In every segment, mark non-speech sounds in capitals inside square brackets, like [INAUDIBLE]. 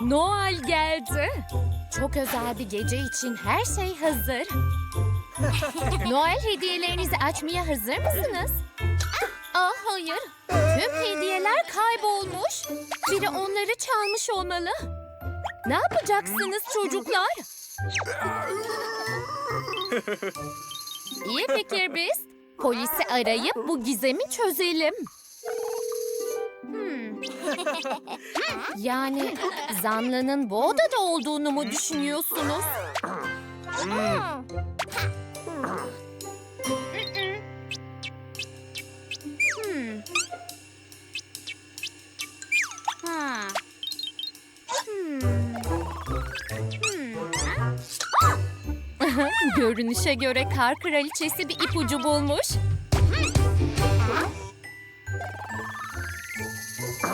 Noel geldi. Çok özel bir gece için her şey hazır. [LAUGHS] Noel hediyelerinizi açmaya hazır mısınız? Ah hayır. Tüm hediyeler kaybolmuş. Biri onları çalmış olmalı. Ne yapacaksınız çocuklar? İyi fikir biz. Polisi arayıp bu gizemi çözelim. Hmm. Yani zanlının bu odada olduğunu mu düşünüyorsunuz? Hmm. Hmm. Hmm. Görünüşe göre kar kraliçesi bir ipucu bulmuş.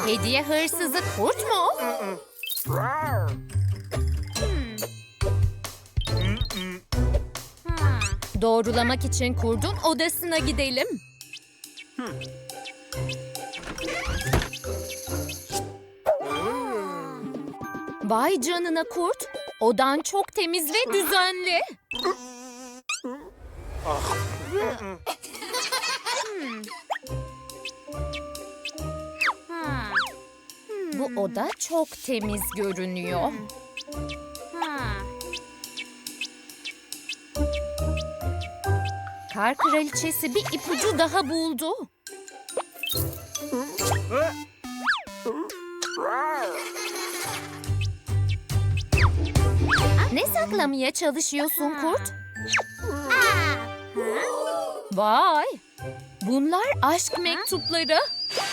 Hediye hırsızı kurt mu? Hmm. Doğrulamak için kurdun odasına gidelim. Vay canına kurt. Odan çok temiz ve düzenli. Oda çok temiz görünüyor. Kar kraliçesi bir ipucu daha buldu. Ne saklamaya çalışıyorsun kurt? Vay! Bunlar aşk mektupları.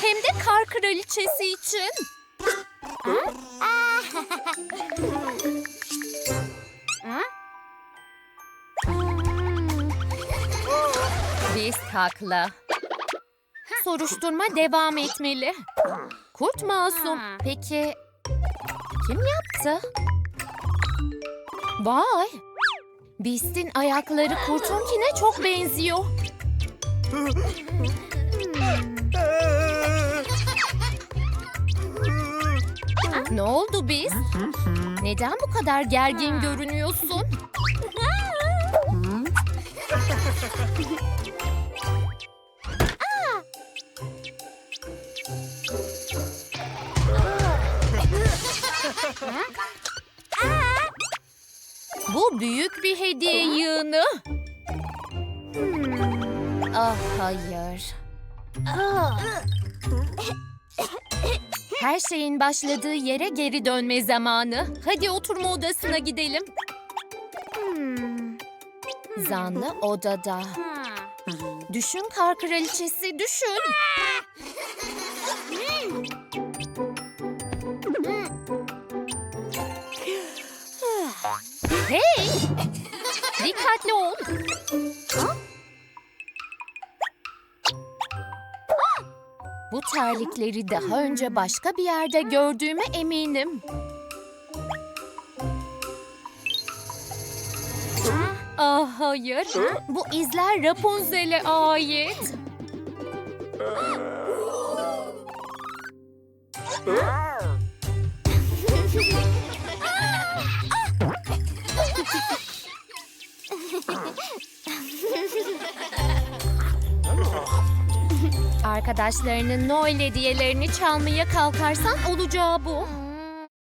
Hem de kar kraliçesi için. Biz haklı. Soruşturma devam etmeli. Kurt masum. Peki kim yaptı? Vay! Beast'in ayakları kurtunkine çok benziyor. Ne oldu Beast? Neden bu kadar gergin görünüyorsun? Bu büyük bir hediye yığını. Hmm. Ah hayır. Ah. Her şeyin başladığı yere geri dönme zamanı. Hadi oturma odasına gidelim. Zanlı odada. Düşün kar kraliçesi düşün. Hey! Dikkatli ol. Bu terlikleri daha önce başka bir yerde gördüğüme eminim. Ah hayır. Bu izler Rapunzel'e ait. Arkadaşlarının Noel hediyelerini çalmaya kalkarsan olacağı bu.